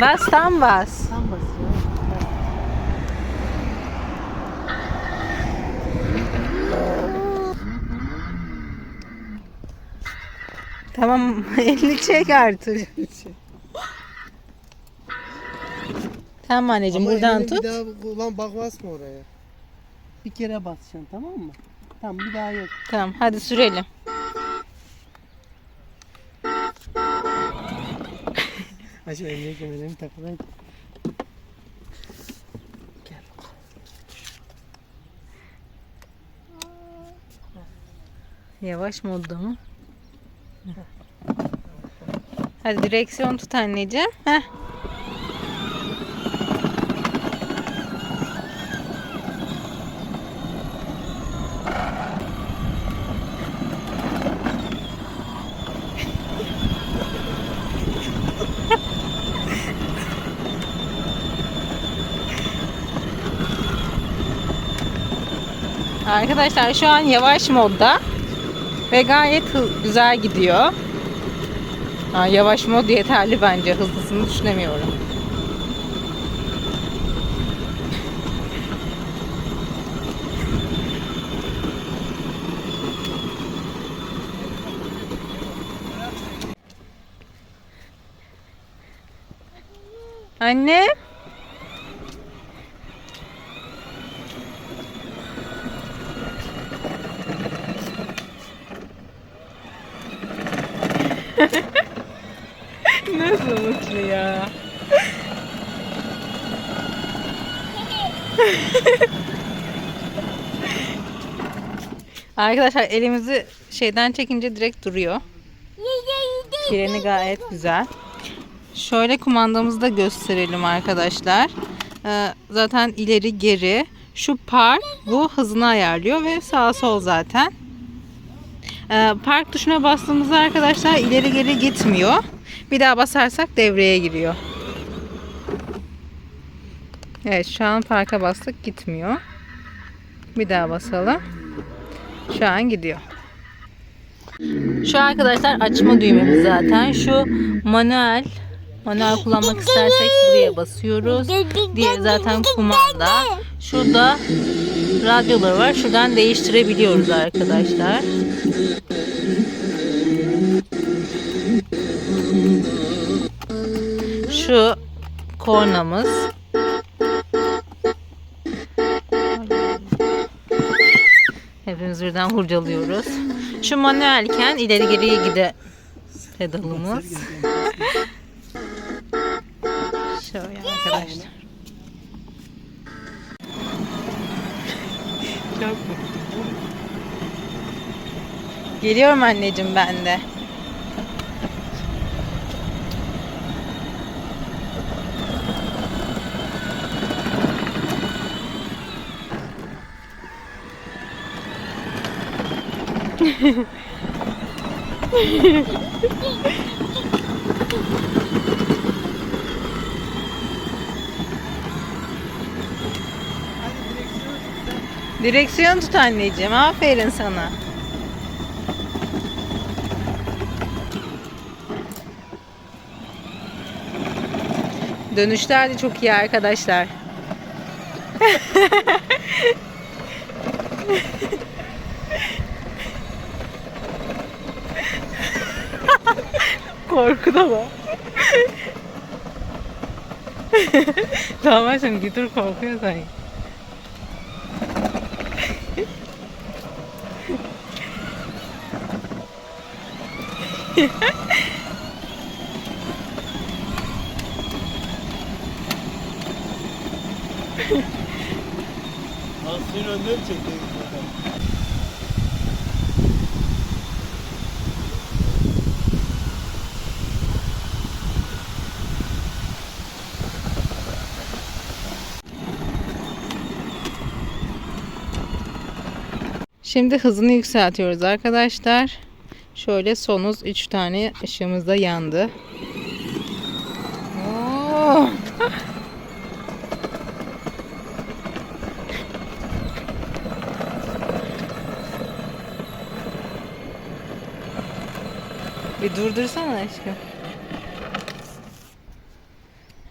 Bas tam bas. Tam basıyor. Tamam elini çek artık. Tamam anneciğim Ama buradan elini tut. Bir daha ulan bak basma oraya. Bir kere basacaksın tamam mı? Tamam bir daha yok. Tamam hadi sürelim. Aşkım emniyet kemerimi takılayım. Gel. Yavaş modda mı? Hadi direksiyon tut anneciğim. Heh. Arkadaşlar şu an yavaş modda ve gayet güzel gidiyor. Ha, yavaş mod yeterli bence. Hızlısını düşünemiyorum. Anne. Arkadaşlar elimizi şeyden çekince direkt duruyor. Freni gayet güzel. Şöyle kumandamızı da gösterelim arkadaşlar. Ee, zaten ileri geri. Şu park bu hızını ayarlıyor ve sağ sol zaten. Ee, park tuşuna bastığımızda arkadaşlar ileri geri gitmiyor. Bir daha basarsak devreye giriyor. Evet şu an parka bastık gitmiyor. Bir daha basalım. Şu an gidiyor. Şu arkadaşlar açma düğmemiz zaten. Şu manuel manuel kullanmak istersek buraya basıyoruz. Diğer zaten kumanda. Şurada radyoları var. Şuradan değiştirebiliyoruz arkadaşlar. Şu kornamız. Hepimiz birden hurcalıyoruz. Şu manuelken ileri geriye gide pedalımız. Şöyle arkadaşlar. Geliyorum anneciğim ben de. Direksiyon tut anneciğim. Aferin sana. Dönüşler de çok iyi arkadaşlar. korkuda Davacım gidur korkuyor sanki. Aslında önler çekti. Şimdi hızını yükseltiyoruz arkadaşlar. Şöyle sonuz 3 tane ışığımız da yandı. Oo. Bir durdursana aşkım.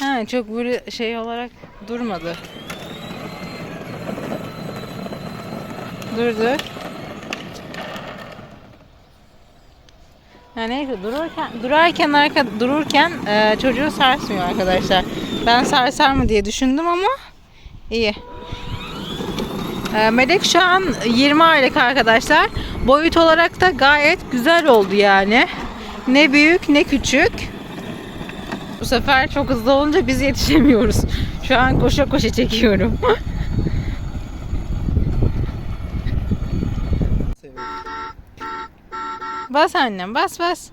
Yani çok böyle şey olarak durmadı. Durdu. Yani neyse dururken durarken arka dururken e, çocuğu sarsmıyor arkadaşlar. Ben sarsar mı diye düşündüm ama iyi. E, Melek şu an 20 aylık arkadaşlar. Boyut olarak da gayet güzel oldu yani. Ne büyük ne küçük. Bu sefer çok hızlı olunca biz yetişemiyoruz. Şu an koşa koşa çekiyorum. bas annem bas bas.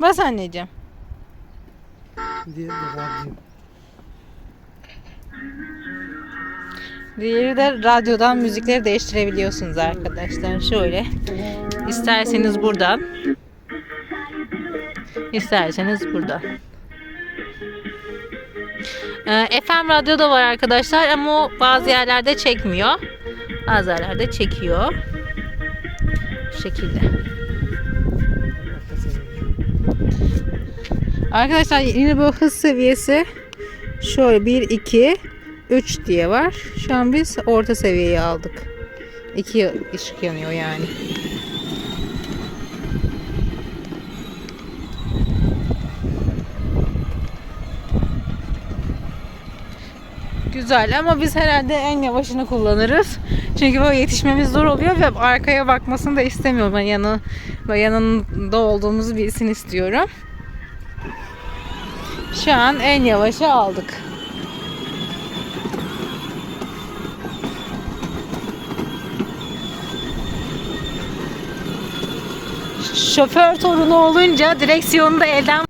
Bas anneciğim. Diğer de radyo. Diğeri de radyodan müzikleri değiştirebiliyorsunuz arkadaşlar. Şöyle. İsterseniz buradan. İsterseniz buradan. Ee, FM radyo da var arkadaşlar ama o bazı yerlerde çekmiyor. Bazı yerlerde çekiyor. Şekilde. Arkadaşlar yine bu hız seviyesi şöyle 1 2 3 diye var. Şu an biz orta seviyeyi aldık. 2 ışık yanıyor yani. Güzel ama biz herhalde en yavaşını kullanırız. Çünkü böyle yetişmemiz zor oluyor ve arkaya bakmasını da istemiyorum. Ben yanı, yanında olduğumuzu bilsin istiyorum. Şu an en yavaşı aldık. Şoför torunu olunca direksiyonu da elden